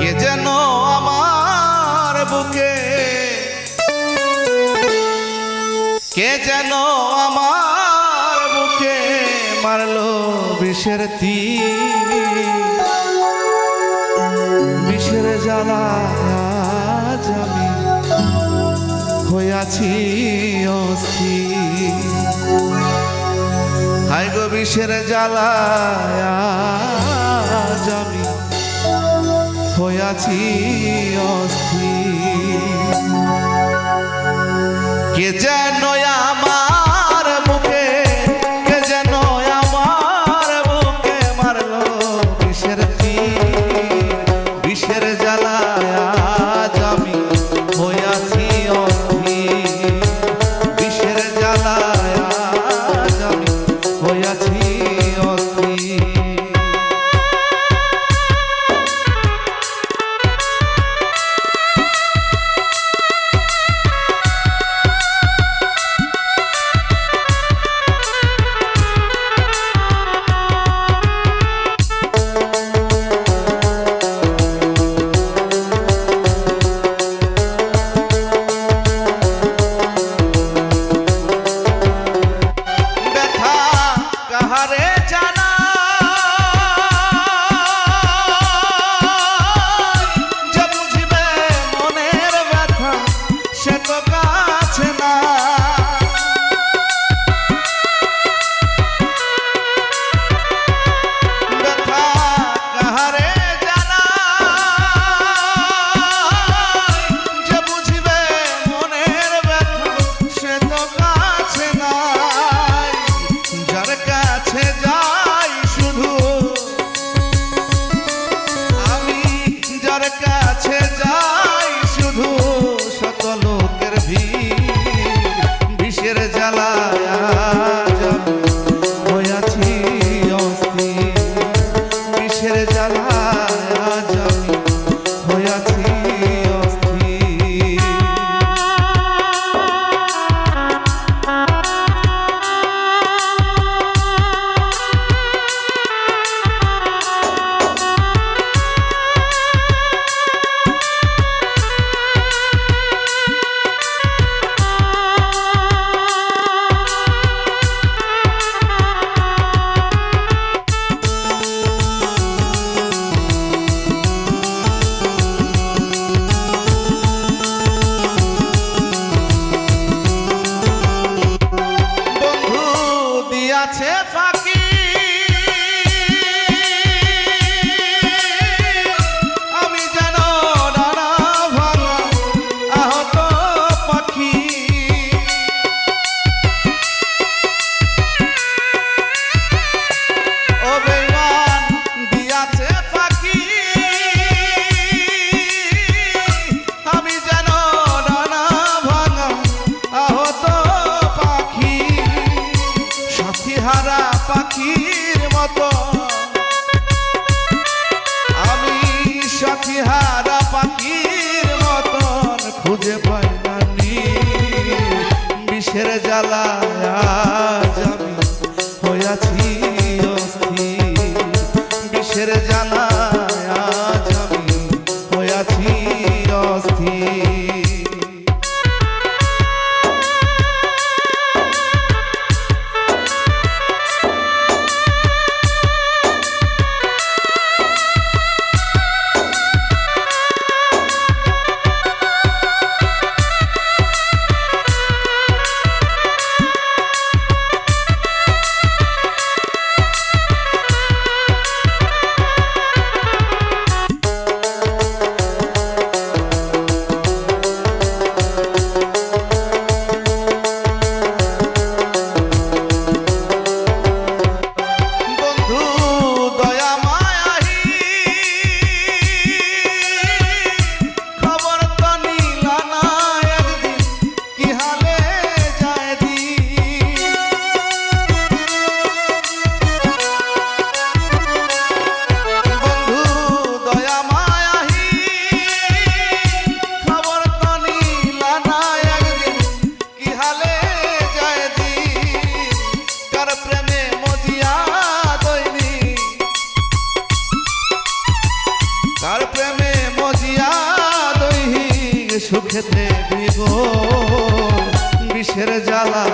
কে যেন বুকে কে যেন বুকে মারলো জ্বালা হইয়াছি অস্থির। হাই গো বিষের জ্বালায় আমি হইয়াছি অস্থির। কে যেন Thank you. কিসের জ্বালা সুখেতে দিব বিষের জ্বালা।